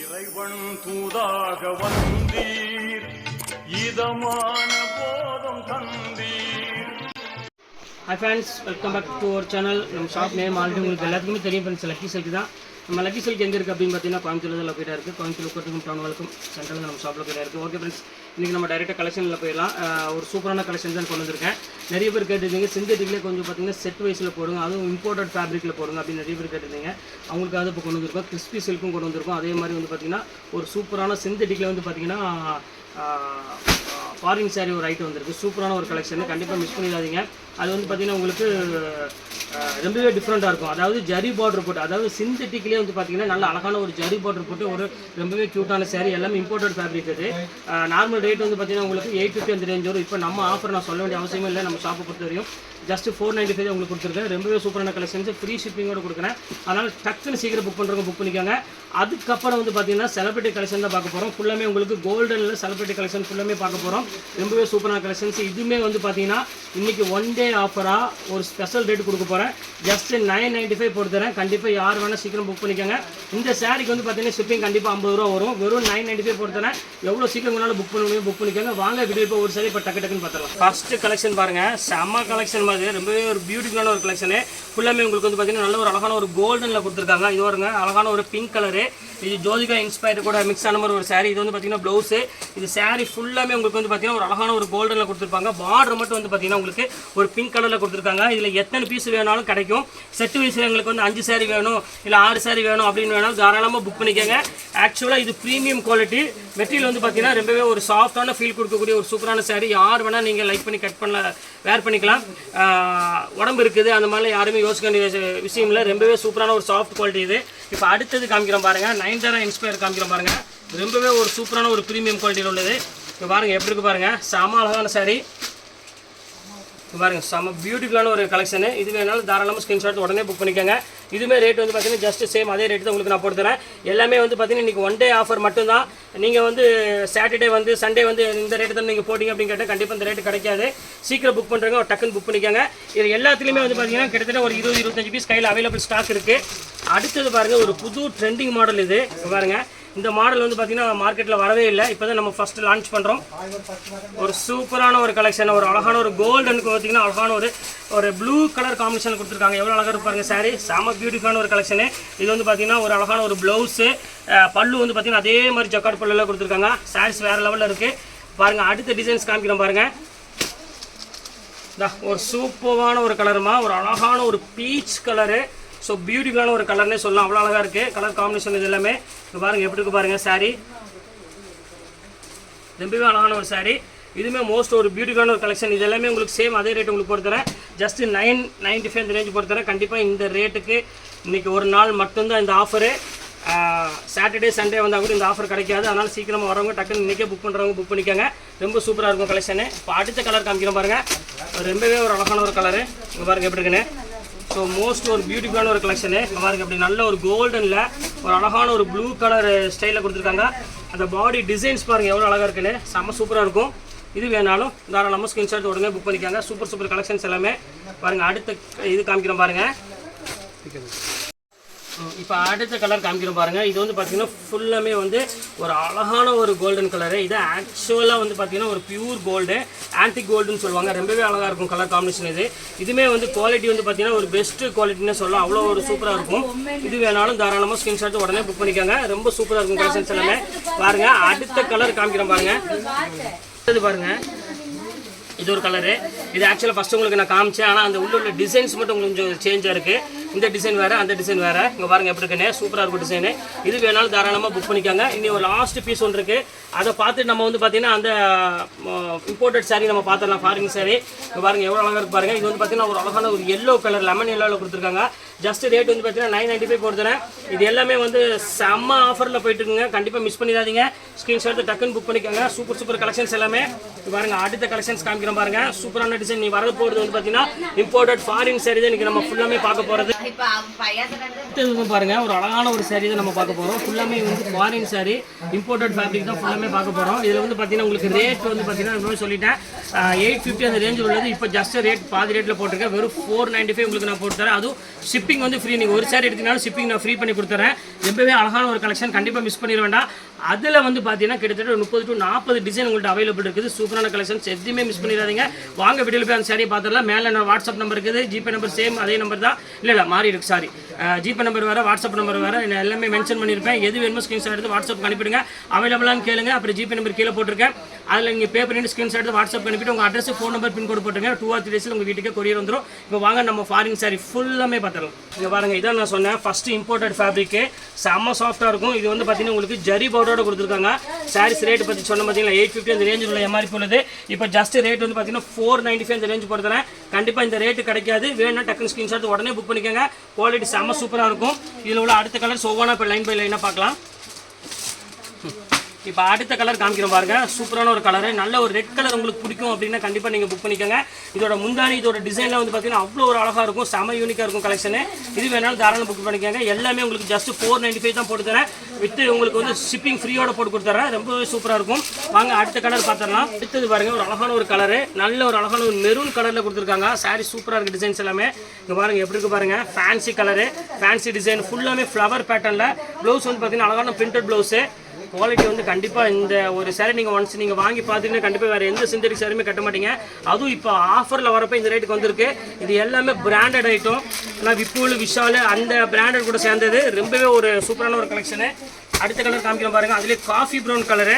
இறைவன் தூதாக வந்தீர். இதமான போதம் தந்தீர். Hi friends welcome back to our channel நம்ம ஷாப் நேம் ஆல்ரெடி உங்களுக்கு எல்லாத்துக்குமே தெரியும் ஃப்ரெண்ட்ஸ் லக்கி செல்க்கு தான். நம்ம லக்கி சில்க் எங்கே இருக்குது அப்படின்னு பார்த்தீங்கன்னா கோயம்புத்தூர் தான் லொக்கேட்டாக இருக்குது கோயம்புத்தூர் டவுன் வரைக்கும் சென்ட்ரலில் நம்ம ஷாப் லொக்கேட்டாக இருக்குது ஓகே ஃப்ரெண்ட்ஸ் இன்றைக்கி நம்ம டேரெக்டாக கலெக்ஷனில் போயிடலாம். ஒரு சூப்பரான கலெக்ஷன் தான் கொண்டு வந்திருக்கேன். நிறைய பேர் கேட்டிருந்தீங்க சிந்தட்டிக்லேயே கொஞ்சம் பார்த்தீங்கன்னா செட் வைஸில் போடுங்க. அதுவும் இம்போர்ட்டட் ஃபேப்ரிக்கில் போடுங்க அப்படின்னு நிறைய பேர் கேட்டிருந்தீங்க. அவங்களுக்கு அதை இப்போ கொண்டு வந்திருக்கோம். கிறிஸ்பி சில்க்கும் கொண்டு வந்திருக்கோம். அதே மாதிரி வந்து பார்த்தீங்கன்னா ஒரு சூப்பரான சிந்தட்டிக்கில் வந்து பார்த்தீங்கன்னா ஃபாரின் சாரி ஒரு ஐட்டம் வந்திருக்கு. சூப்பரான ஒரு கலெக்ஷன் கண்டிப்பாக மிஸ் பண்ணிடாதீங்க. அது வந்து பார்த்தீங்கன்னா உங்களுக்கு ரொம்பவே டிஃப்ரெண்ட்டாக இருக்கும். அதாவது ஜரி பார்டர் போட்டு அதாவது சிந்தட்டிக்லேயே வந்து பார்த்தீங்கன்னா நல்ல அழகான ஒரு ஜரி பார்டர் போட்டு ஒரு ரொம்பவே க்யூட்டான சேரீ எல்லாமே இம்போர்ட்டட் ஃபேப்ரிக் இது. நார்மல் ரேட் வந்து பார்த்தீங்கன்னா உங்களுக்கு எயிட் ஃபிஃப்டி அந்த ரேஞ்ச் வரும். இப்போ நம்ம ஆஃபர் நான் சொல்ல வேண்டிய அவசியமே இல்லை. நம்ம ஷாப்பை பொறுத்த வரையும். ஜஸ்ட் ஃபோர் நைன்டி ஃபைவ் உங்களுக்கு கொடுத்துருக்கேன். ரொம்பவே சூப்பரான கலெக்ஷன்ஸ் ஃப்ரீ ஷிப்பிங்கோட கொடுக்குறேன். அதனால் டக்குன்னு சீக்கிரம் புக் பண்ணுறவங்க புக் பண்ணிக்கோங்க. அதுக்கப்புறம் வந்து பார்த்தீங்கன்னா செலிபிரிட்டி கலெக்ஷன் தான் பார்க்க போகிறோம் ஃபுல்லாமே உங்களுக்கு கோல்டனில் செலிபிரிட்டி கலெக்ஷன் ஃபுல்லாமே பார்க்க போகிறோம் ரொம்பவே சூப்பரான கலெக்ஷன்ஸ் இதுவுமே வந்து பார்த்தீங்கன்னா இன்றைக்கி ஒன் டே ஆஃபராக ஒரு ஸ்பெஷல் ரேட் கொடுக்க போகிறேன் ஜஸ்ட் நைன் நைன்ட்டி ஃபைவ் போட்டு தரேன் கண்டிப்பாக யார் வேணால் சீக்கிரம் புக் பண்ணிக்கோங்க. இந்த சாரிக்கு வந்து பார்த்தீங்கன்னா ஷிப்பிங் கண்டிப்பாக ஐம்பது ரூபா வரும். வெறும் நைன் நைன்ட்டி ஃபைவ் போட்டு தரேன் எவ்வளோ சீக்கிரம் வேணாலும் புக் பண்ண முடியும் புக் பண்ணிக்கோங்க. வாங்க வீடியோ இப்போ ஒரு சாரி இப்போ டக்கு டக்குன்னு பார்த்துக்கலாம் ஃபஸ்ட்டு கலெக்ஷன் பாருங்கள் செம்ம கலெக்ஷன் மாதிரி. ரொம்பவே ஒரு பியூட்டிஃபுல்லான ஒரு கலெக்ஷனு ஃபுல்லாமே உங்களுக்கு வந்து பார்த்தீங்கன்னா நல்ல ஒரு அழகான ஒரு கோல்டனில் கொடுத்துருக்காங்க. இது வருங்க அழகான ஒரு பிங்க் கலரு இது ஜோதிகா இன்ஸ்பயர் கூட மிக்ஸ் ஆன மாதிரி ஒரு சாரி இது வந்து பார்த்தீங்கன்னா ப்ளவுஸு இது சாரி ஃபுல்லாமே உங்களுக்கு வந்து பார்த்தீங்கன்னா ஒரு அழகான ஒரு கோல்டனில் கொடுத்துருப்பாங்க. பார்டர் மட்டும் வந்து பார்த்தீங்கன்னா உங்களுக்கு ஒரு பிங்க் கலரில் கொடுத்துருக்காங்க. இதில் எத்தனை பீஸ் வேணாலும் கிடைக்கும். செட்டு வயசில் எங்களுக்கு வந்து அஞ்சு சாரி வேணும் இல்லை ஆறு சாரி வேணும் அப்படின்னு வேணாலும் தாராளமாக புக் பண்ணிக்கோங்க. ஆக்சுவலாக இது ப்ரீமியம் குவாலிட்டி மெட்டீரியல் வந்து பார்த்தீங்கன்னா ரொம்பவே ஒரு சாஃப்டான ஃபீல் கொடுக்கக்கூடிய ஒரு சூப்பரான சாரி யார் வேணால் நீங்கள் லைக் பண்ணி கட் பண்ணல வேர் பண்ணிக்கலாம். உடம்பு இருக்குது அந்த மாதிரிலாம் யாருமே யோசிக்க வேண்டிய விஷயம் இல்லை ரொம்பவே சூப்பரான ஒரு சாஃப்ட் குவாலிட்டி இது. இப்போ அடுத்தது காமிக்கிறோம் பாருங்கள் நைன் இன்ஸ்பயர் காமிக்கிறோம் பாருங்கள் ரொம்பவே ஒரு சூப்பரான ஒரு ப்ரீமியம் குவாலிட்டியில் உள்ளது. இப்போ பாருங்கள் எப்படி இருக்கு பாருங்கள் செம அழகான saree. பாருங்கள் செம்ம பியூட்டிஃபுல்லான ஒரு கலெக்ஷனு இது வேணாலும் தாராளமாக ஸ்க்ரீன்ஷாட் உடனே புக் பண்ணிக்கோங்க. இதுவுமே ரேட் வந்து பார்த்தீங்கன்னா ஜஸ்ட் சேம் அதே ரேட் தான் உங்களுக்கு நான் போட்டு எல்லாமே வந்து பார்த்தீங்கன்னா இன்றைக்கி ஒன் டே ஆஃபர் மட்டும்தான். நீங்கள் வந்து சாட்டர்டே வந்து சண்டே வந்து இந்த ரேட்டு தான் நீங்கள் போட்டிங்க அப்படின்னு கேட்டால் கண்டிப்பாக இந்த ரேட்டு கிடைக்காது. சீக்கிரம் புக் பண்ணுறவங்க ஒரு டக்குன்னு புக் பண்ணிக்கோங்க. இது எல்லாத்துலேயுமே வந்து பார்த்தீங்கன்னா கிட்டத்தட்ட ஒரு இருபது இருபத்தஞ்சு பீஸ் கையில் அவைலபிள் ஸ்டாக் இருக்குது அடுத்தது பாருங்கள் ஒரு புது ட்ரெண்டிங் மாடல் இது. பாருங்கள் இந்த மாடல் வந்து பார்த்தீங்கன்னா மார்க்கெட்டில் வரவே இல்லை. இப்போ தான் நம்ம ஃபஸ்ட்டு லான்ச் பண்ணுறோம் ஒரு சூப்பரான ஒரு கலெக்ஷன் ஒரு அழகான ஒரு கோல்டனுக்கு பார்த்தீங்கன்னா அழகான ஒரு ஒரு ப்ளூ கலர் காம்பினேஷன் கொடுத்துருக்காங்க. எவ்வளோ அழகாக இருப்பாருங்க saree. செம பியூட்டிஃபுல்லான ஒரு கலெக்ஷனு இது வந்து பார்த்தீங்கன்னா ஒரு அழகான ஒரு ப்ளவுஸு பல்லு வந்து பார்த்தீங்கன்னா அதே மாதிரி ஜக்காட் பல்லுலாம் கொடுத்துருக்காங்க. சாரீஸ் வேறு லெவலில் இருக்குது பாருங்கள் அடுத்த டிசைன்ஸ் காமிக்கிறோம் பாருங்கள் ஒரு சூப்பரான ஒரு கலருமா ஒரு அழகான ஒரு பீச் கலரு ஸோ பியூட்டிஃபுல்லான ஒரு கலர்னே சொல்லலாம். அவ்வளோ அழகாக இருக்குது கலர் காம்பினேஷன் இது எல்லாமே. பாருங்கள் எப்படி இருக்கு பாருங்கள் சாரீ ரொம்பவே அழகான ஒரு சாரீ இதுவுமே மோஸ்ட் ஒரு பியூட்டிஃபுல்லான ஒரு கலெக்ஷன் இது எல்லாமே உங்களுக்கு சேம் அதே ரேட் உங்களுக்கு போட்டு ஜஸ்ட் நைன் நைன்டி ஃபைவ் இந்த ரேஞ்ச் போட்டு கண்டிப்பாக இந்த ரேட்டுக்கு இன்றைக்கி ஒரு நாள் மட்டும்தான் இந்த ஆஃபரு சாட்டர்டே சண்டே வந்தால் கூட இந்த ஆஃபர் கிடைக்காது. அதனால் சீக்கிரமாக வரவங்க டக்குன்னு இன்றைக்கே புக் பண்ணுறவங்க புக் பண்ணிக்கோங்க. ரொம்ப சூப்பராக இருக்கும் கலெக்ஷனு இப்போ அடுத்த கலர் காமிக்கிறோம் பாருங்கள் ரொம்பவே ஒரு அழகான ஒரு கலரு இங்கே பாருங்கள் எப்படி இருக்குன்னு. ஸோ மோஸ்ட் ஒரு பியூட்டிஃபுல்லான ஒரு கலெக்ஷனு பாருங்க இப்படி நல்ல ஒரு கோல்டனில் ஒரு அழகான ஒரு ப்ளூ கலர் ஸ்டைலில் கொடுத்துருக்காங்க. அந்த பாடி டிசைன்ஸ் பாருங்கள் எவ்வளோ அழகாக இருக்குன்னு. செம்ம சூப்பராக இருக்கும். இது வேணாலும் தாராளமாக ஸ்கிரீன்ஷாட் உடனே புக் பண்ணிக்காங்க. சூப்பர் சூப்பர் கலெக்ஷன்ஸ் எல்லாமே. பாருங்கள் அடுத்த இது காமிக்கிறோம் பாருங்கள் இப்போ அடுத்த கலர் காமிக்கிறோம் பாருங்கள் இது வந்து பார்த்தீங்கன்னா ஃபுல்லாமே வந்து ஒரு அழகான ஒரு கோல்டன் கலரு இது ஆக்சுவலாக வந்து பார்த்தீங்கன்னா ஒரு பியூர் கோல்டு ஆன்டிக் கோல்டுன்னு சொல்லுவாங்க. ரொம்பவே அழகாக இருக்கும் கலர் காம்பினேஷன் இது. இதுவுமே வந்து குவாலிட்டி வந்து பார்த்தீங்கன்னா ஒரு பெஸ்ட்டு குவாலிட்டின்னு சொல்லலாம் அவ்வளோ ஒரு சூப்பராக இருக்கும். இது வேணாலும் தாராளமாக ஸ்கிரீன்ஷாட் உடனே புக் பண்ணிக்கோங்க. ரொம்ப சூப்பராக இருக்கும் கலெக்ஷன்ஸ் எல்லாமே. பாருங்கள் அடுத்த கலர் காமிக்கிறோம் பாருங்கள் இது பாருங்கள் இது ஒரு கலரு இது ஆக்சுவலாக ஃபஸ்ட்டு உங்களுக்கு நான் காமிச்சேன். ஆனால் அந்த உள்ள உள்ள டிசைன்ஸ் மட்டும் கொஞ்சம் சேஞ்சாக இருக்குது இந்த டிசைன் வேறு அந்த டிசைன் வேறு. இங்கே பாருங்கள் எப்படி இருக்குன்னு. சூப்பராக இருக்கும் டிசைனு இது வேணாலும் தாராளமாக புக் பண்ணிக்கோங்க. இனி ஒரு லாஸ்ட் பீஸ் ஒன்று இருக்குது அதை பார்த்து நம்ம வந்து பார்த்தீங்கன்னா அந்த இம்போர்ட்டட் saree நம்ம பார்த்துடலாம் ஃபாரின் saree. இங்கே பாருங்க எவ்வளோ அழகாக இருக்கு பாருங்கள் இது வந்து பார்த்தீங்கன்னா ஒரு அழகான ஒரு எல்லோ கலர் லெமன் எல்லோவில் கொடுத்துருக்காங்க. ஜஸ்ட் ரேட் வந்து பார்த்தீங்கன்னா நைன் நைன்ட்டி ஃபைவ் போடுறேன் இது எல்லாமே வந்து செம்ம ஆஃபரில் போயிட்டு இருக்குங்க. கண்டிப்பாக மிஸ் பண்ணிடாதீங்க. ஸ்க்ரீன்ஷாட் டக்குன்னு புக் பண்ணிக்கோங்க. சூப்பர் சூப்பர் கலெக்ஷன்ஸ் எல்லாமே. பாருங்க அடுத்த கலெக்ஷன்ஸ் காமிக்கிறோம் பாருங்க. சூப்பரான டிசைன் நீ வரது போகிறது வந்து பார்த்தீங்கன்னா இம்போர்ட்டட் ஃபாரின் saree தான் இன்றைக்கி நம்ம ஃபுல்லாமே பார்க்க போகிறது இப்ப பாருங்க ஒரு அழகான ஒரு saree தான் நம்ம பார்க்க போறோம். ஃபுல்லாமே வந்து ஃபாரின் saree இம்போர்ட்டட் ஃபேப்ரிக் தான் ஃபுல்லாமே பார்க்க போறோம். இதுல வந்து பாத்தீங்கன்னா உங்களுக்கு ரேட் வந்து பாத்தீங்கன்னா சொல்லிட்டேன். எயிட் ஃபிஃப்டி அந்த ரேஞ்ச் உள்ளது. இப்போ ஜஸ்ட் ரேட் பாதி ரேட்ல போட்டிருக்கேன். வெறும் ஃபோர் நைன்டி ஃபைவ் உங்களுக்கு நான் போட்டு தரேன். அதுவும் ஷிப்பிங் வந்து ஃப்ரீ நீங்க ஒரு சாரி எடுத்தீங்கனாலும் ஷிப்பிங் நான் ஃப்ரீ பண்ணி கொடுத்துறேன். ரொம்பவே அழகான ஒரு கலெக்ஷன் கண்டிப்பா மிஸ் பண்ணிட வேண்டாம். அதில் வந்து பார்த்தீங்கன்னா கிட்டத்தட்ட முப்பது டு நாற்பது டிசைன் உங்கள்கிட்ட அவைலபிள் இருக்குது. சூப்பரான கலெக்ஷன்ஸ் எதுவுமே மிஸ் பண்ணிடாதீங்க. வாங்க வீடியோவில் போய் அந்த சாரியை பார்த்துடலாம். மேலே நான் வாட்ஸ்அப் நம்பர் இருக்குது. ஜிபே நம்பர் சேம் அதே நம்பர் தான். இல்லை இல்லை மாறி இருக்கு சாரி ஜிபே நம்பர் வேறு வாட்ஸ்அப் நம்பர் வேறு. நான் எல்லாமே மென்ஷன் பண்ணியிருப்பேன். எது வேணுமோ ஸ்க்ரீன்ஷாட் எடுத்து வாட்ஸ்அப் அனுப்பிடுங்க. அவைலபிளான்னு கேளுங்க. அப்புறம் ஜிபே நம்பர் கீழே போட்டிருக்கேன். அதில் நீங்கள் பே பண்ணிட்டு ஸ்க்ரீன்ஷாட் எடுத்து வாட்ஸ்அப் அனுப்பிட்டு உங்கள் address phone number pin code போட்டுருங்க. டூ ஆர் த்ரீ டேஸில் உங்கள் வீட்டுக்கு கொரியர் வந்துடும் இப்போ வாங்க நம்ம ஃபாரின் சாரி ஃபுல்லாமே பார்த்துடலாம். இங்கே பாருங்கள் இதான் நான் சொன்னேன். ஃபஸ்ட்டு இம்போர்ட்டட் ஃபேப்ரிக்கு செம்ம சாஃப்ட்டாக இருக்கும். இது வந்து பார்த்தீங்கன்னா உங்களுக்கு ஜரி பவுடரோட கொடுத்துருக்காங்க. சாரீஸ் ரேட் பற்றி சொன்ன பார்த்தீங்கன்னா எயிட் ஃபிஃப்டி அந்த ரேஞ்சில் உள்ள எம்ஆர்பி உள்ளது. இப்போ ஜஸ்ட் ரேட் வந்து பார்த்தீங்கன்னா ஃபோர் நைன்டி ஃபைவ் அந்த ரேஞ்ச் போடுறேன் கண்டிப்பாக இந்த ரேட்டு கிடைக்காது. வேணும்னா டக்குனு ஸ்க்ரீன்ஷாட் உடனே புக் பண்ணிக்கோங்க. குவாலிட்டி செம்ம சூப்பராக இருக்கும். இதில் உள்ள அடுத்த கலர்ஸ் ஒவ்வொன்றா இப்போ லைன் பை லைனாக பார்க்கலாம். இப்போ அடுத்த கலர் காமிக்கிறோம் பாருங்க. சூப்பரான ஒரு கலரு நல்ல ஒரு ரெட் கலர் உங்களுக்கு பிடிக்கும் அப்படின்னா கண்டிப்பாக நீங்கள் புக் பண்ணிக்கோங்க. இதோட முந்தானி இதோட டிசைனில் வந்து பார்த்தீங்கன்னா அவ்வளோ ஒரு அழகாக இருக்கும். செம யூனிக்காக இருக்கும் கலெக்ஷனு இது வேணாலும் தாராளம் புக் பண்ணிக்கோங்க. எல்லாமே உங்களுக்கு ஜஸ்ட் ஃபோர் நைன்டி ஃபைவ் தான் போட்டு தரேன். வித் உங்களுக்கு வந்து ஷிப்பிங் ஃப்ரீயோட போட்டு கொடுத்துறேன். ரொம்பவே சூப்பராக இருக்கும். வாங்க அடுத்த கலர் பார்த்துடலாம் அடுத்தது பாருங்க ஒரு அழகான ஒரு கலரு நல்ல ஒரு அழகான ஒரு மெரூன் கலரில் கொடுத்துருக்காங்க. சாரி சூப்பராக இருக்குது டிசைன்ஸ் எல்லாமே. இங்கே பாருங்க எப்படி இருக்கு பாருங்க. ஃபேன்சி கலரு ஃபேன்சி டிசைன் ஃபுல்லாமே ஃப்ளவர் பேட்டர்னில் ப்ளவுஸ் வந்து பார்த்தீங்கன்னா அழகான பிரிண்டட் ப்ளவுஸு குவாலிட்டி வந்து கண்டிப்பாக இந்த ஒரு சேரீ நீங்கள் ஒன்ஸ் நீங்கள் வாங்கி பார்த்தீங்கன்னா கண்டிப்பாக வேறு எந்த சிந்தடிக் சேருமே கட்ட மாட்டீங்க. அதுவும் இப்போ ஆஃபரில் வரப்போ இந்த ரேட்டுக்கு வந்திருக்கு. இது எல்லாமே பிராண்டட் ஐட்டம் ஆனால் விப்புல் விஷால் அந்த பிராண்டட் கூட சேர்ந்தது. ரொம்பவே ஒரு சூப்பரான ஒரு கலெக்ஷனு அடுத்த கலர் காமிக்கிறோம் பாருங்கள் அதுலேயே காஃபி ப்ரௌன் கலரு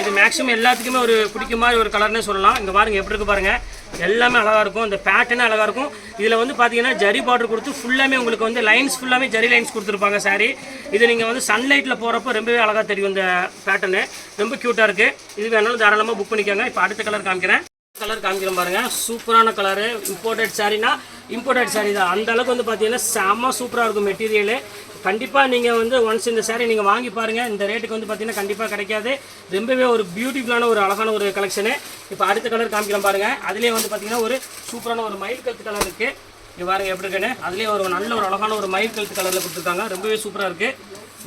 இது மேக்ஸிமம் எல்லாத்துக்குமே ஒரு பிடிக்க மாதிரி ஒரு கலர்னே சொல்லலாம். இங்கே பாருங்கள் எப்படி இருக்கு பாருங்கள் எல்லாமே அழகாக இருக்கும். இந்த பேட்டர்னே அழகாக இருக்கும். இதில் வந்து பார்த்தீங்கன்னா ஜரி பார்டர் கொடுத்து ஃபுல்லாமே உங்களுக்கு வந்து லைன்ஸ் ஃபுல்லாமே ஜரி லைன்ஸ் கொடுத்துருப்பாங்க சாரி இது நீங்கள் வந்து சன்லைட்டில் போகிறப்ப ரொம்பவே அழகாக தெரியும் இந்த பேட்டர்னு ரொம்ப க்யூட்டாக இருக்குது இது வேணாலும் தாராளமாக புக் பண்ணிக்கோங்க. இப்போ அடுத்த கலர் காமிக்கிறேன். கலர் காமிக்கிறேன் பாருங்கள் சூப்பரான கலரு இம்போர்ட்டட் சாரினா இம்போர்ட்டட் சாரீ தான். அந்த அளவுக்கு வந்து பார்த்தீங்கன்னா செம்ம சூப்பராக இருக்கும் மெட்டீரியலு கண்டிப்பாக நீங்கள் வந்து ஒன்ஸ் இந்த சேரீ நீங்கள் வாங்கி பாருங்கள் இந்த ரேட்டுக்கு வந்து பார்த்தீங்கன்னா கண்டிப்பாக கிடைக்காது. ரொம்பவே ஒரு பியூட்டிஃபுல்லான ஒரு அழகான ஒரு கலெக்ஷனு இப்போ அடுத்த கலர் காமிக்கலாம் பாருங்கள் அதுலேயே வந்து பார்த்தீங்கன்னா ஒரு சூப்பரான ஒரு மயில் கழுத்து கலர் இருக்குது இங்க பாருங்க எப்படி இருக்குன்னு. அதுலேயே ஒரு நல்ல ஒரு அழகான ஒரு மயில் கழுத்து கலரில் கொடுத்துருக்காங்க. ரொம்பவே சூப்பராக இருக்குது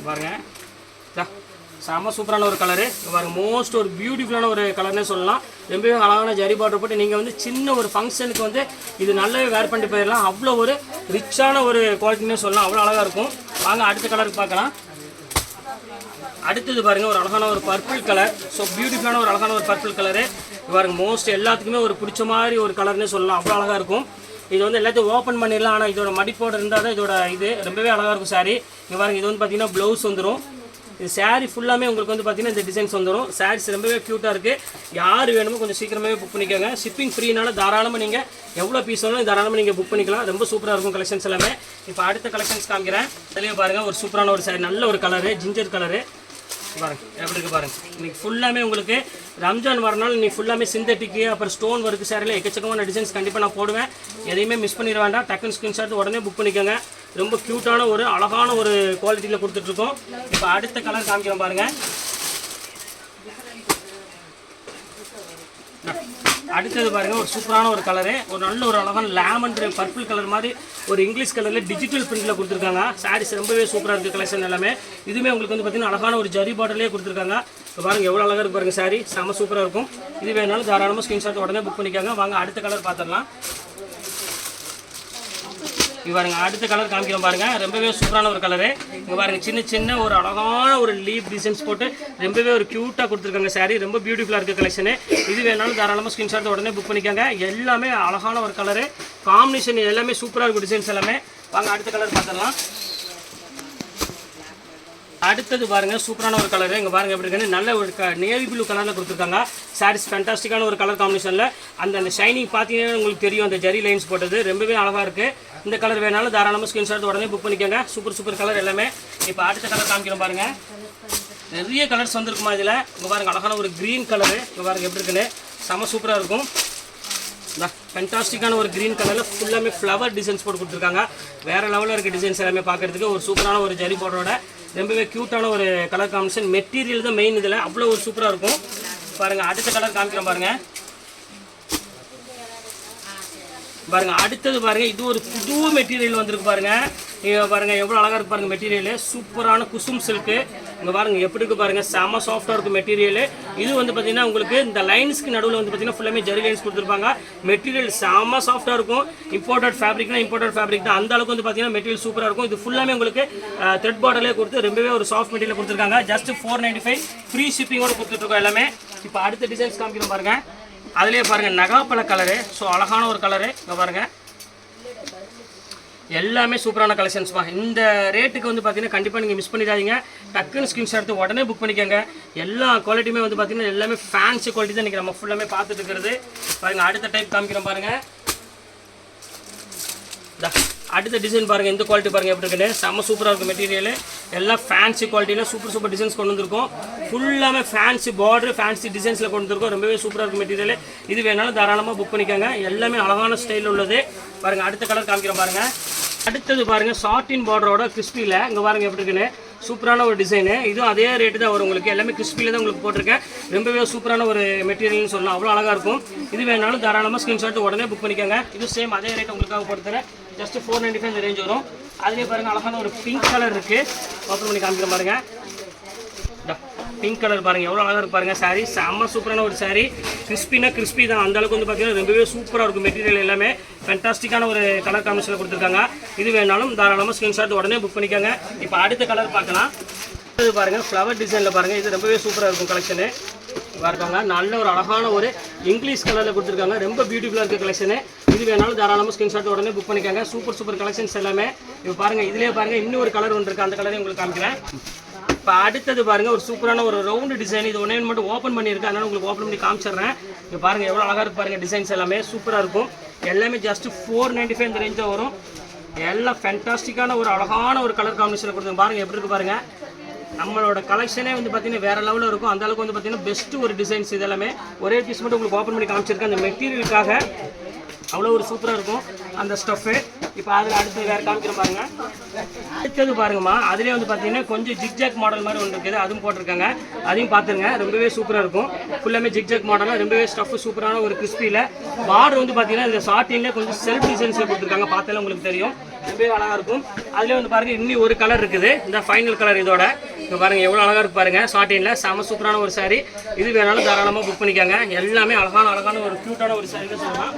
பாருங்கள் செம சூப்பரான ஒரு கலரு பாருங்க மோஸ்ட் ஒரு பியூட்டிஃபுல்லான ஒரு கலர்னே சொல்லலாம். ரொம்பவே அழகான ஜரி பார்டர் போட்டு நீங்கள் வந்து சின்ன ஒரு ஃபங்க்ஷனுக்கு வந்து இது நல்லாவே வேர் பண்ணிட்டு போயிடலாம். அவ்வளோ ஒரு ரிச்சான ஒரு குவாலிட்டினே சொல்லலாம். அவ்வளோ அழகாக இருக்கும். வாங்க அடுத்த கலருக்கு பார்க்கலாம். அடுத்தது பாருங்கள் ஒரு அழகான ஒரு பர்பிள் கலர் ஸோ பியூட்டிஃபுல்லான ஒரு அழகான ஒரு பர்பிள் கலரு பாருங்க மோஸ்ட் எல்லாத்துக்குமே ஒரு பிடிச்ச மாதிரி ஒரு கலர்னே சொல்லலாம். அவ்வளோ அழகாக இருக்கும். இது வந்து எல்லாத்தையும் ஓப்பன் பண்ணிடலாம். ஆனால் இதோட மடிப்போடு இருந்தால் தான் இதோட இது ரொம்பவே அழகாக இருக்கும் சாரி இங்கே இது வந்து பார்த்தீங்கன்னா ப்ளவுஸ் வந்துடும் இது சாரீ ஃபுல்லாமே உங்களுக்கு வந்து பார்த்தீங்கன்னா இந்த டிசைன்ஸ் வந்துடும் சாரீஸ் ரொம்பவே க்யூட்டாக இருக்குது யார் வேணுமோ கொஞ்சம் சீக்கிரமாகவே புக் பண்ணிக்கோங்க. ஷிப்பிங் ஃப்ரீனால தாராளமாக நீங்கள் எவ்வளோ பீஸ் வேணாலும் தாராளமாக நீங்கள் புக் பண்ணிக்கலாம். ரொம்ப சூப்பராக இருக்கும் கலெக்ஷன்ஸ் எல்லாமே. இப்போ அடுத்த கலெக்ஷன்ஸ் காமிக்கிறேன். தெளிவாக பாருங்கள் ஒரு சூப்பரான ஒரு சாரி நல்ல ஒரு கலரு ஜிஞ்சர் கலரு பாருங்க எப்படி இருக்கு பாருங்க. இன்னைக்கு ஃபுல்லாமே உங்களுக்கு ரம்ஜான் வரனால இன்னைக்கு ஃபுல்லாமே சிந்தட்டிக்கு அப்புறம் ஸ்டோன் ஒர்க் சேரில் எக்கச்சக்கமான டிசைன்ஸ் கண்டிப்பாக நான் போடுவேன். எதையுமே மிஸ் பண்ணிட வேண்டாம். டக்குன்னு ஸ்கிரீன்ஷாட் உடனே புக் பண்ணிக்கோங்க. ரொம்ப க்யூட்டான ஒரு அழகான ஒரு குவாலிட்டியில் கொடுத்துட்ருக்கோம். இப்போ அடுத்த கலர் காமிக்கிறோம் பாருங்கள் அடுத்தது பாருங்க ஒரு சூப்பரான ஒரு கலரு ஒரு நல்ல ஒரு அழகான லேமன் பர்பிள் கலர் மாதிரி ஒரு இங்கிலீஷ் கலரில் டிஜிட்டல் பிரிண்டில் கொடுத்துருக்காங்க. சாரீஸ் ரொம்பவே சூப்பராக இருக்குது கலெக்ஷன் எல்லாமே. இதுவுமே உங்களுக்கு வந்து பார்த்தீங்கன்னா அழகான ஒரு ஜரி பாட்டிலே கொடுத்துருக்காங்க. இப்போ பாருங்கள் எவ்வளோ அழகாக இருக்கு பாருங்கள் சாரி செம சூப்பராக இருக்கும். இது வேணாலும் தாராளமாக ஸ்க்ரீன்ஷாட் உடனே புக் பண்ணிக்காங்க. வாங்க அடுத்த கலர் பார்த்துடலாம். இங்கே பாருங்கள் அடுத்த கலர் காமிக்கிறோம் பாருங்கள் ரொம்பவே சூப்பரான ஒரு கலரு இங்கே பாருங்கள் சின்ன சின்ன ஒரு அழகான ஒரு லீப் டிசைன்ஸ் போட்டு ரொம்பவே ஒரு க்யூட்டாக கொடுத்துருக்காங்க சாரீ ரொம்ப பியூட்டிஃபுல்லாக இருக்குது கலெக்ஷனு இது வேணாலும் தாராளமாக ஸ்க்ரீன்ஷாட் உடனே புக் பண்ணிக்கோங்க. எல்லாமே அழகான ஒரு கலரு காம்பினேஷன் எல்லாமே சூப்பராக இருக்கும் டிசைன்ஸ் எல்லாமே. வாங்க அடுத்த கலர் பார்த்துடலாம். அடுத்தது பாருங்க சூப்பரான ஒரு கலர் இங்கே பாருங்கள் எப்படி இருக்குன்னு நல்ல ஒரு நேவி ப்ளூ கலரில் கொடுத்துருக்காங்க. சாரீஸ் ஃபேண்டாஸ்டிக்கான ஒரு கலர் காம்பினேஷனில் அந்த அந்த ஷைனிங் பார்த்தீங்கன்னா உங்களுக்கு தெரியும் அந்த ஜெரி லைன்ஸ் போட்டது. ரொம்பவே அழகாக இருக்குது இந்த கலர் வேணாலும் தாராளமாக ஸ்கிரீன்ஷாட் உடனே புக் பண்ணிக்கோங்க. சூப்பர் சூப்பர் கலர் எல்லாமே. இப்போ அடுத்த கலர் காமிக்கிறோம் பாருங்கள் நிறைய கலர்ஸ் வந்துருக்குமா இதில்? இங்கே பாருங்கள் அழகான ஒரு க்ரீன் கலரு இங்கே பாருங்கள் எப்படி இருக்குன்னு. செம சூப்பராக இருக்கும். ஃபென்டாஸ்டிக்கான ஒரு க்ரீன் கலரில் ஃபுல்லாமே ஃப்ளவர் டிசைன்ஸ் போட்டு கொடுத்துருக்காங்க. வேறு லெவலில் இருக்க டிசைன்ஸ் எல்லாமே பார்க்கறதுக்கு ஒரு சூப்பரான ஒரு ஜரி போட்டோட ரொம்பவே க்யூட்டான ஒரு கலர் காம்பினேஷன் மெட்டீரியல் தான் மெயின் இதில். அவ்வளோ ஒரு சூப்பராக இருக்கும். பாருங்கள் அடுத்த கலர் காமிக்கிறோம் பாருங்கள் பாருங்க அடுத்தது பாருங்க இது ஒரு புது மெட்டீரியல் வந்திருக்கு பாருங்க. இங்க பாருங்க எவ்வளோ அழகா இருக்கு பாருங்க மெட்டீரியல் சூப்பரான குசும் சில்க்கு இங்க பாருங்க எப்படி இருக்கு பாருங்க செம சாஃப்டா இருக்கு மெட்டீரியல் இது வந்து பாத்தீங்கன்னா உங்களுக்கு இந்த லைன்ஸ்க்கு நடுவில் வந்து பாத்தீங்கன்னா ஃபுல்லாமே ஜெரி லைன்ஸ் கொடுத்துருப்பாங்க. மெட்டீரியல் செம சாஃப்டா இருக்கும். இம்போர்ட்டட் ஃபேப்ரிக்னா இம்போர்ட்டட் ஃபேப்ரிக் தான். அந்த அளவுக்கு வந்து பாத்தீங்கன்னா மெட்டீரியல் சூப்பரா இருக்கும். இது ஃபுல்லாமே உங்களுக்கு த்ரெட் பாட்டிலே கொடுத்து ரொம்பவே ஒரு சாஃப்ட் மெட்டீரியல் கொடுத்துருக்காங்க. Just four ninety five free ஷிப்பிங்கோட கொடுத்துட்ருக்கோம் எல்லாமே. இப்போ அடுத்த டிசைன்ஸ் காமிக்கிறோம் பாருங்க. அதுலேயே பாருங்கள் நகாப்பழ கலரு ஸோ அழகான ஒரு கலரு இங்கே பாருங்கள் எல்லாமே சூப்பரான கலெக்ஷன்ஸ்மா இந்த ரேட்டுக்கு வந்து பார்த்தீங்கன்னா கண்டிப்பாக நீங்கள் மிஸ் பண்ணிடாதீங்க. டக்குன்னு ஸ்கிரீன்ஷாட் எடுத்து உடனே புக் பண்ணிக்கோங்க. எல்லா குவாலிட்டியுமே வந்து பார்த்தீங்கன்னா எல்லாமே ஃபேன்சி குவாலிட்டி தான் இன்றைக்கி நம்ம ஃபுல்லாமே பார்த்துட்டு இருக்கிறது. பாருங்கள் அடுத்த டைப் காமிக்கிறோம் பாருங்கள் அடுத்த டிசைன் பாருங்கள் இந்த குவாலிட்டி பாருங்கள் எப்படி இருக்குன்னு. செம்ம சூப்பராக இருக்கும் மெட்டீரியல் எல்லாம் ஃபேன்சி குவாலிட்டியில் சூப்பர் சூப்பர் டிசைன்ஸ் கொண்டு வந்திருக்கோம். ஃபுல்லாமே ஃபேன்சி பார்டர் ஃபேன்சி டிசைன்ஸில் கொண்டு வந்திருக்கோம். ரொம்பவே சூப்பராக இருக்கும் மெட்டீரியல் இது வேணாலும் தாராளமாக புக் பண்ணிக்கோங்க. எல்லாமே அழகான ஸ்டைலில் உள்ளது. பாருங்கள் அடுத்த கலர் காமிக்கிறோம் பாருங்கள் அடுத்தது பாருங்கள் சாட்டின் பார்டரோட கிறிஸ்பியில் இங்கே பாருங்கள் எப்படி இருக்குன்னு. சூப்பரான ஒரு டிசைனு இதுவும் அதே ரேட்டு தான் வரும் உங்களுக்கு. எல்லாமே கிறிஸ்பியில் தான் உங்களுக்கு போட்டிருக்கேன். ரொம்பவே சூப்பரான ஒரு மெட்டீரியல்னு சொல்லலாம். அவ்வளோ அழகாக இருக்கும். இது வேணாலும் தாராளமாக ஸ்க்ரீன்ஷாட் உடனே புக் பண்ணிக்கோங்க. இது சேம் அதே ரேட் உங்களுக்காக போட்டுறேன் just four ninety five range வரும். அதுலேயே பாருங்கள் அழகான ஒரு பிங்க் கலர் இருக்குது ஓப்பன் பண்ணி காமிக்கிற பாருங்க. பிங்க் கலர் பாருங்கள் எவ்வளோ அழகாக இருக்கு பாருங்க செம்ம சூப்பரான ஒரு சாரீ கிறிஸ்பினா கிறிஸ்பி தான். அந்த அளவுக்கு வந்து பார்த்தீங்கன்னா ரொம்பவே சூப்பராக இருக்கும் மெட்டீரியல் எல்லாமே. ஃபென்டாஸ்டிக்கான ஒரு கலர் காம்பினேஷனில் கொடுத்துருக்காங்க. இது வேணாலும் தாராளமாக ஸ்க்ரீன்ஷாட் உடனே புக் பண்ணிக்கோங்க. இப்போ அடுத்த கலர் பார்க்கலாம். இது பாருங்கள் ஃப்ளவர் டிசைனில் பாருங்கள் இது ரொம்பவே சூப்பராக இருக்கும் கலெக்ஷனு பாருக்காங்க நல்ல ஒரு அழகான ஒரு இங்கிலீஷ் கலரில் கொடுத்துருக்காங்க. ரொம்ப பியூட்டிஃபுல்லாக இருக்க கலெக்ஷனு இது வேணாலும் தாராளமாக ஸ்கிரீன்ஷாட் உடனே புக் பண்ணிக்காங்க. சூப்பர் சூப்பர் கலெக்ஷன்ஸ் எல்லாமே. இப்போ பாருங்க பாருங்கள் இன்னும் இன்னொரு கலர் ஒன்று இருக்குது அந்த கலரையும் உங்களுக்கு காமிக்கிறேன். இப்போ அடுத்தது பாருங்கள் ஒரு சூப்பரான ஒரு ரவுண்டு டிசைன் இது ஒன்றே மட்டும் ஓப்பன் பண்ணியிருக்கேன் அதனால் உங்களுக்கு ஓப்பன் பண்ணி காமிச்சிடுறேன். இப்போ பாருங்கள் எவ்வளோ அழகாக இருக்கு பாருங்கள் டிசைன்ஸ் எல்லாமே. சூப்பராக இருக்கும். எல்லாமே ஜஸ்ட்டு ஃபோர் நைன்டி ஃபைவ் இந்த ரேஞ்சில் வரும். எல்லாம் ஃபென்டாஸ்டிக்கான ஒரு அழகான ஒரு கலர் காம்பினேஷன் கொடுத்துருங்க பாருங்கள் எப்படி இருக்கு பாருங்கள் நம்மளோட கலெக்ஷனே வந்து பார்த்தீங்கன்னா வேற லெவலில் இருக்கும். அந்த அளவுக்கு வந்து பார்த்தீங்கன்னா பெஸ்ட் ஒரு டிசைன்ஸ் இதெல்லாமே ஒரே பீஸ் மட்டும் உங்களுக்கு ஓப்பன் பண்ணி காமிச்சிருக்கேன். அந்த மெட்டீரியலுக்காக அவ்வளோ ஒரு சூப்பராக இருக்கும். அந்த ஸ்டஃப்பு இப்போ அதில் அடுத்து வேறு காமிக்கிற பாருங்க. அடுத்தது பாருங்கம்மா. அதுலேயே வந்து பார்த்தீங்கன்னா கொஞ்சம் ஜிக்ஜாக் மாடல் மாதிரி ஒன்று இருக்குது. அதுவும் போட்டிருக்காங்க. அதையும் பார்த்துருங்க ரொம்பவே சூப்பராக இருக்கும். ஃபுல்லாமே ஜிக்ஜாக் மாடலாக ரொம்பவே ஸ்டஃப் சூப்பரான ஒரு கிறிஸ்பியில் பார்டர் வந்து பார்த்தீங்கன்னா இந்த ஷார்ட்டிங்லேயே கொஞ்சம் செல்ஃப் டிசைன்ஸில் கொடுத்துருக்காங்க. பார்த்தாலே உங்களுக்கு தெரியும். ரொம்பவே அழகாக இருக்கும். அதுலேயே வந்து பாருங்க இன்னும் ஒரு கலர் இருக்குது. இந்த ஃபைனல் கலர் இதோட. இங்கே பாருங்க எவ்வளோ அழகாக இருக்கு பாருங்க. ஷார்ட்டினில் செம சூப்பரான ஒரு saree. இது வேணாலும் தாராளமாக புக் பண்ணிக்கோங்க. எல்லாமே அழகான அழகான ஒரு க்யூட்டான ஒரு saree சொல்லலாம்.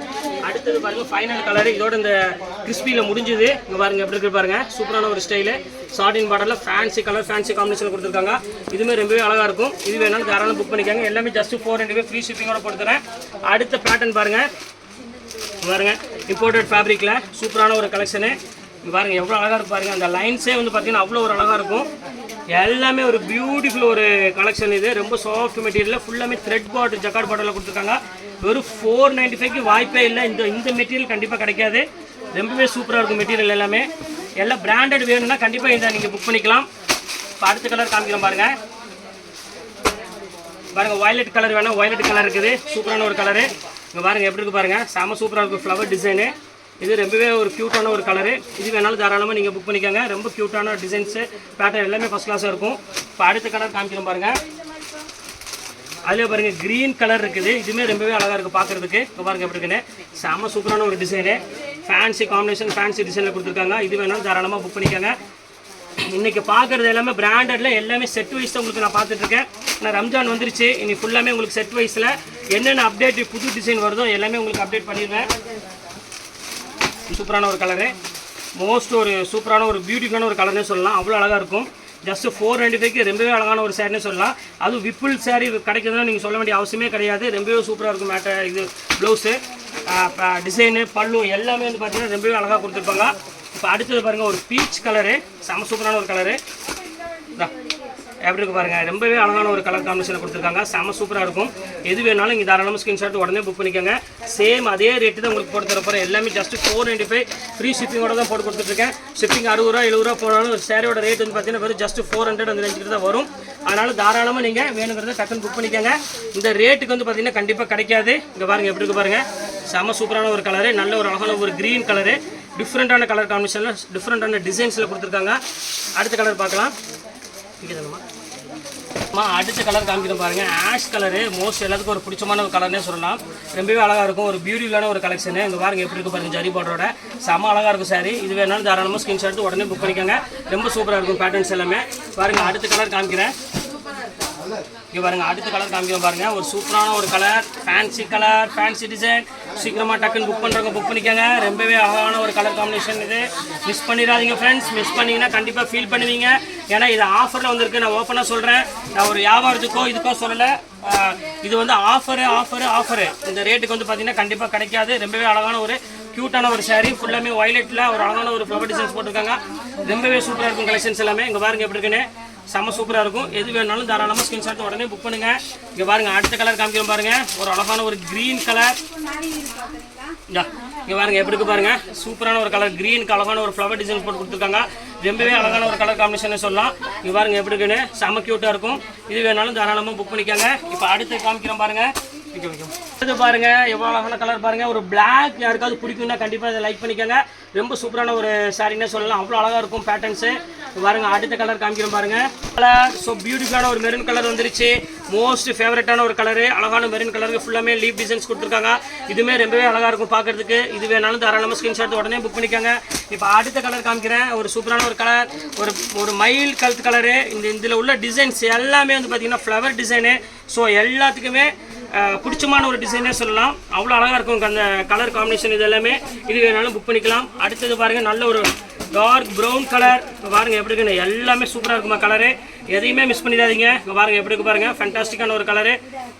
அடுத்தது பாருங்க ஃபைனல் கலர் இதோட இந்த கிறிஸ்பியில் முடிஞ்சுது. இங்கே பாருங்க எப்படி இருக்கு பாருங்க. சூப்பரான ஒரு ஸ்டைலு ஷார்டின் பாடலில் ஃபேன்சி கலர் ஃபேன்சி காம்பினேஷன் கொடுத்துருக்காங்க. இதுவுமே ரொம்பவே அழகாக இருக்கும். இது வேணாலும் தாராளம் புக் பண்ணிக்கோங்க. எல்லாமே ஜஸ்ட் ஃபோர் ஹண்ட்ரட் ஃப்ரீ ஷிப்பிங்கோட கொடுத்துறேன் அடுத்த பேட்டர்ன் பாருங்க. பாருங்கள் பாருங்க இம்போர்ட்டட் ஃபேப்ரிக்கில் சூப்பரான ஒரு கலெக்ஷனு பாருங்கள் பாருங்க எவ்வளோ அழகாக இருக்கு பாருங்க. அந்த லைன்ஸே வந்து பார்த்தீங்கன்னா அவ்வளோ ஒரு அழகாக இருக்கும். எல்லாமே ஒரு பியூட்டிஃபுல் ஒரு கலெக்ஷன் இது. ரொம்ப சாஃப்ட் மெட்டீரியல் ஃபுல்லாமே த்ரெட் பாட்டில் ஜக்கார்ட் பாட்டில் கொடுத்துருக்காங்க. வெறும் ஃபோர் நைன்டி ஃபைவ்க்கு வாய்ப்பே இல்லை. இந்த இந்த மெட்டீரியல் கண்டிப்பாக கிடைக்காது. ரொம்பவே சூப்பராக இருக்கும் மெட்டீரியல் எல்லாமே. எல்லாம் பிராண்டட் வேணும்னா கண்டிப்பாக இதை நீங்கள் புக் பண்ணிக்கலாம். இப்போ அடுத்த கலர் காமிக்கிறோம் பாருங்கள் பாருங்கள் வயலட் கலர் வேணால் வயலட் கலர் இருக்குது. சூப்பரான ஒரு கலரு இங்கே பாருங்கள் எப்படி இருக்கு பாருங்க. செம சூப்பராக இருக்கும் ஃப்ளவர் டிசைனு இது ரொம்பவே ஒரு க்யூட்டான ஒரு கலரு இது வேணாலும் தாராளமாக நீங்கள் புக் பண்ணிக்கோங்க. ரொம்ப க்யூட்டான டிசைன்ஸு பேட்டர்ன் எல்லாமே ஃபஸ்ட் கிளாஸாக இருக்கும். இப்போ அடுத்த கலர் காமிக்கிறோம் பாருங்கள் அதில் பாருங்கள் க்ரீன் கலர் இருக்குது. இதுவுமே ரொம்பவே அழகாக இருக்குது பார்க்குறதுக்கு இப்போ பாருங்கள் எப்படி இருக்குன்னு. செம சூப்பரான ஒரு டிசைனு ஃபேன்சி காம்பினேஷன் ஃபேன்சி டிசைனில் கொடுத்துருக்காங்க. இது வேணாலும் தாராளமாக புக் பண்ணிக்கோங்க. இன்றைக்கி பார்க்குறது எல்லாமே பிராண்டட்ல எல்லாமே செட் வைஸ் தான் உங்களுக்கு நான் பார்த்துட்ருக்கேன் ஆனால் நான் ரம்ஜான் வந்துருச்சு. இன்னைக்கு ஃபுல்லாமே உங்களுக்கு செட் வைஸில் என்னென்ன அப்டேட் புது டிசைன் வருதோ எல்லாமே உங்களுக்கு அப்டேட் பண்ணிடுவேன். சூப்பரான ஒரு கலரு மோஸ்ட் ஒரு சூப்பரான ஒரு பியூட்டிஃபுல்லான ஒரு கலர்னே சொல்லலாம். அவ்வளோ அழகாக இருக்கும். ஜஸ்ட் ஃபோர் நைன்டி ஃபைவ்க்கு ரொம்பவே அழகான ஒரு சேரீனே சொல்லலாம். அதுவும் விப்புல் சேரீ கிடைக்கிறதுனா நீங்கள் சொல்ல வேண்டிய அவசியமே கிடையாது. ரொம்பவே சூப்பராக இருக்கும் மேட்டர் இது ப்ளவுஸு டிசைனு பல்லு எல்லாமே வந்து பார்த்தீங்கன்னா ரொம்பவே அழகாக கொடுத்துருப்பாங்க. இப்போ அடுத்தது பாருங்கள் ஒரு பீச் கலரு செம சூப்பரான ஒரு கலரு எப்படி இருக்கு ரொம்பவே அழகான ஒரு கலர் காம்பினேஷன் கொடுத்துருக்காங்க. செம சூப்பராக இருக்கும். எது வேணாலும் இங்கே தாராளமாக ஸ்கிரீன்ஷாட் உடனே புக் பண்ணிக்கோங்க. சேம் அதே ரேட்டு தான் உங்களுக்கு போட்டு தர எல்லாமே just four ninety five free ஷிப்பிங்கோட தான் போட்டு கொடுத்துருக்கேன் ஷிப்பிங் அறுபது ரூபா எழுபது ரூபா போனாலும் ஒரு சேரோட ரேட் வந்து பார்த்தீங்கன்னா வெறும் ஜஸ்ட் ஃபோர் ஹண்ட்ரட் அந்த ரேஞ்சுக்கு தான் வரும். அதனால் தாராளமாக நீங்கள் வேணுங்கிறத டக்குன்னு புக் பண்ணிக்கோங்க. இந்த ரேட்டுக்கு வந்து பார்த்தீங்கன்னா கண்டிப்பாக கிடைக்காது. இங்கே பாருங்கள் எப்படி இருக்கு பாருங்கள் செம சூப்பரான ஒரு கலரு நல்ல ஒரு அழகான ஒரு க்ரீன் கலரு டிஃப்ரெண்ட்டான கலர் காம்பினேஷனில் டிஃப்ரெண்ட்டான டிசைன்ஸில் கொடுத்துருக்காங்க. அடுத்த கலர் பார்க்கலாம். அம்மா அடுத்த கலர் காமிக்கிறோம் பாருங்க. ஆஷ் கலரு மோஸ்ட் எல்லாத்துக்கும் ஒரு பிடிச்சமான ஒரு கலர்னே சொல்லலாம். ரொம்பவே அழகாக இருக்கும். ஒரு பியூட்டிஃபுல்லான ஒரு கலெக்ஷனு இங்கே பாருங்க எப்படி இருக்கும் பாருங்க ஜரி பார்டரோட செம அழகாக இருக்கும் சாரி இது வேணாலும் தாராளமாக ஸ்கிரீன்ஷாட் எடுத்து உடனே புக் பண்ணிக்கோங்க. ரொம்ப சூப்பராக இருக்கும் பேட்டர்ன்ஸ் எல்லாமே. பாருங்கள் அடுத்த கலர் காமிக்கிறேன். இங்கே பாருங்க அடுத்த கலர் காமிக்கிறோம் பாருங்க. ஒரு சூப்பரான ஒரு colour. Fancy colour fancy design சீக்கிரமாக டக்குன்னு புக் பண்ணுறவங்க புக் பண்ணிக்கோங்க. ரொம்பவே அழகான ஒரு கலர் காம்பினேஷன் இது. மிஸ் பண்ணிடாதீங்க ஃப்ரெண்ட்ஸ் மிஸ் பண்ணிங்கன்னா கண்டிப்பாக ஃபீல் பண்ணுவீங்க. ஏன்னா இது ஆஃபரில் வந்திருக்கு. நான் ஓப்பனாக சொல்கிறேன் நான் ஒரு வியாபாரத்துக்கோ இதுக்கோ சொல்லலை. இது வந்து ஆஃபரு ஆஃபரு ஆஃபரு இந்த ரேட்டுக்கு வந்து பார்த்தீங்கன்னா கண்டிப்பாக கிடைக்காது. ரொம்பவே அழகான ஒரு க்யூட்டான ஒரு சாரீ ஃபுல்லாமே வயலட்டில் ஒரு அழகான ஒரு ஃப்ளவர் டிசைன்ஸ் போட்டிருக்காங்க. ரொம்பவே சூப்பராக இருக்கும் கலெக்ஷன்ஸ் எல்லாமே. இங்கே பாருங்க எப்படி இருக்குன்னு. செம்ம சூப்பராக இருக்கும். எது வேணாலும் தாராளமாக ஸ்கிரீன்ஷாட் உடனே புக் பண்ணுங்க. இங்கே பாருங்கள் அடுத்த கலர் காமிக்கிறோம் பாருங்கள் ஒரு அழகான ஒரு க்ரீன் கலர் இங்கே பாருங்க எப்படி இருக்கு பாருங்கள் சூப்பரான ஒரு கலர் க்ரீனுக்கு அழகான ஒரு ஃப்ளவர் டிசைன் போட்டு கொடுத்துருக்காங்க. ரொம்பவே அழகான ஒரு கலர் காம்பினேஷன் சொல்லலாம். இங்கே பாருங்கள் எப்படி இருக்குன்னு. செம்ம க்யூட்டாக இருக்கும். இது வேணாலும் தாராளமாக புக் பண்ணிக்கோங்க. இப்போ அடுத்து காமிக்கிறோம் பாருங்கள் இது பாருங்க எவ்வளோ அழகான கலர் பாருங்க. ஒரு பிளாக் யாருக்காவது பிடிக்கும்னா கண்டிப்பாக இதை லைக் பண்ணிக்கோங்க. ரொம்ப சூப்பரான ஒரு சாரின்னே சொல்லலாம். அவ்வளோ அழகாக இருக்கும் பேட்டர்ன்ஸு பாருங்க அடுத்த கலர் காமிக்கிறோம் பாருங்க. கலர் ஸோ பியூட்டிஃபுல்லான ஒரு மெரூன் கலர் வந்துருச்சு. மோஸ்ட் ஃபேவரட்டான ஒரு கலரு அழகான மெரூன் கலருக்கு ஃபுல்லாமே லீப் டிசைன்ஸ் கொடுத்துருக்காங்க. இதுவுமே ரொம்பவே அழகாக இருக்கும் பார்க்கறதுக்கு. இது வேணாலும் தாராளமாக ஸ்க்ரீன்ஷாட் உடனே புக் பண்ணிக்கோங்க. இப்போ அடுத்த கலர் காமிக்கிறேன். ஒரு சூப்பரான ஒரு கலர் ஒரு ஒரு மயில் கழுத்து கலரு இந்த இதில் உள்ள டிசைன்ஸ் எல்லாமே வந்து பார்த்தீங்கன்னா ஃப்ளவர் டிசைனு ஸோ எல்லாத்துக்குமே பிடிச்சமான ஒரு டிசைனே சொல்லலாம். அவ்வளோ அழகாக இருக்கும் அந்த கலர் காம்பினேஷன் இது எல்லாமே இது வேணாலும் புக் பண்ணிக்கலாம். அடுத்தது பாருங்கள் நல்ல ஒரு டார்க் ப்ரௌன் கலர் இப்போ பாருங்கள் எப்படி இருக்குன்னு. எல்லாமே சூப்பராக இருக்குமா கலரு எதையுமே மிஸ் பண்ணிடாதீங்க. இப்போ பாருங்கள் எப்படி இருக்கு பாருங்கள் ஃபேண்டாஸ்டிக்கான ஒரு கலரு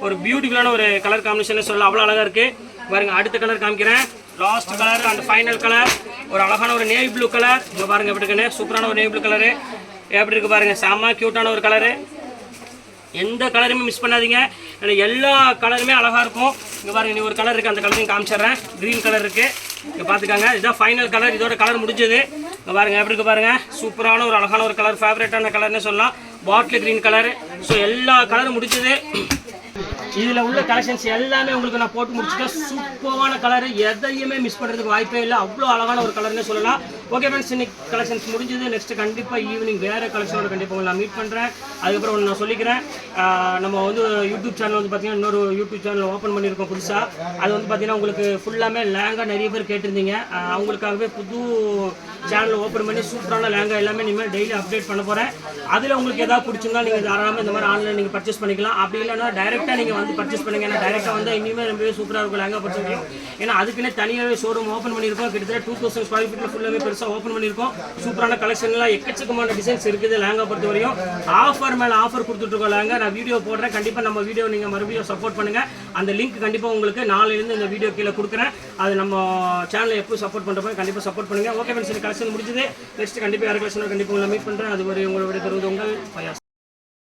ஒரு பியூட்டிஃபுல்லான ஒரு கலர் காம்பினேஷனே சொல்லலாம். அவ்வளோ அழகாக இருக்குது பாருங்கள் அடுத்த கலர் காமிக்கிறேன். Last colour and final colour ஒரு அழகான ஒரு நேவி ப்ளூ கலர் இப்போ பாருங்கள் எப்படி இருக்குன்னு. சூப்பரான ஒரு நேவி ப்ளூ கலரு எப்படி இருக்குது பாருங்கள் செம்ம க்யூட்டான ஒரு கலரு எந்த கலருமே மிஸ் பண்ணாதீங்க. ஏன்னா எல்லா கலருமே அழகாக இருக்கும். இங்கே பாருங்க நீ ஒரு கலர் இருக்குது அந்த கலரையும் காமிச்சிடுறேன். க்ரீன் கலர் இருக்குது இங்கே பார்த்துக்காங்க இதுதான் ஃபைனல் கலர் இதோட கலர் முடிஞ்சது. இங்கே பாருங்க எப்படி இருக்கு பாருங்க. சூப்பரான ஒரு அழகான ஒரு கலர் ஃபேவரட்டான கலர்னு சொல்லலாம். பாட்டில் க்ரீன் கலர் ஸோ எல்லா கலரும் முடிஞ்சது. இதில் உள்ள கலெக்ஷன்ஸ் எல்லாமே உங்களுக்கு நான் போட்டு முடிச்சுட்டேன். சூப்பரான கலர் எதையுமே மிஸ் பண்ணுறதுக்கு வாய்ப்பே இல்லை. அவ்வளோ அழகான ஒரு கலர்னு சொல்லலாம். ஓகே ஃப்ரெண்ட்ஸ் இன்னைக்கு கலெக்ஷன்ஸ் முடிஞ்சது. நெக்ஸ்ட் கண்டிப்பாக ஈவினிங் வேறு கலெக்ஷனோட கண்டிப்பாக உங்களை நான் மீட் பண்ணுறேன் அதுக்கப்புறம் ஒன்று நான் சொல்லிக்கிறேன். நம்ம வந்து யூடியூப் சேனல் வந்து பார்த்தீங்கன்னா இன்னொரு யூடியூப் சேனல் ஓப்பன் பண்ணியிருக்கோம் புதுசாக அது வந்து பார்த்தீங்கன்னா உங்களுக்கு ஃபுல்லாமே லேங்காக நிறைய பேர் கேட்டிருந்தீங்க. அவங்களுக்காகவே புது சேனல் ஓப்பன் பண்ணி சூப்பரான லேங்கா எல்லாமே இனிமேல் டெய்லி அப்டேட் பண்ண போகிறேன் அதில் உங்களுக்கு எதாவது பிடிச்சிருந்தா நீங்கள் தாராளமாக இந்த மாதிரி ஆன்லைன் நீங்கள் பர்ச்சேஸ் பண்ணிக்கலாம். அப்படி இல்லைன்னா டைரெக்டாக நீங்கள் வந்து பர்ச்சேஸ் பண்ணுங்க. ஏன்னா டைரெக்டாக வந்து இனிமேல் ரொம்பவே சூப்பராக இருக்கும் லேங்கா பர்ச்சேஸ் ஏன்னா அதுக்குன்னு தனியாகவே ஷோரூம் ஓப்பன் பண்ணியிருக்கோம். கிட்டத்தட்ட டூ தௌசண்ட் ஸ்கொயர் ஃபீட்டில் ஃபுல்லாகவே பெருசாக ஓப்பன் பண்ணியிருக்கோம். சூப்பரான கலெக்ஷன்லாம் எக்கச்சக்கமான டிசைன்ஸ் இருக்குது லேங்கா பொறுத்த வரையும் ஆஃபர் மேலே ஆஃபர் கொடுத்துட்ருக்கோம் லேங்கா. நான் வீடியோ போடுறேன். கண்டிப்பாக நம்ம வீடியோ நீங்கள் மறுபடியும் சப்போர்ட் பண்ணுங்கள் அந்த லிங்க் கண்டிப்பாக உங்களுக்கு நாளையிலேருந்து இந்த வீடியோ கீழே கொடுக்குறேன். அது நம்ம சேனலை எப்போ சப்போர்ட் பண்ணுறப்போ கண்டிப்பாக சப்போர்ட் பண்ணுங்கள் ஓகே ஃப்ரெண்ட்ஸ் கலெக்ஷன் முடிஞ்சது. நெக்ஸ்ட் கண்டிப்பாக யார் கலெக்ஷனோட கண்டிப்பாக உங்களை மீட் பண்ணுறேன் அது வரை உங்களோட தருவது உங்கள் பயாஸ்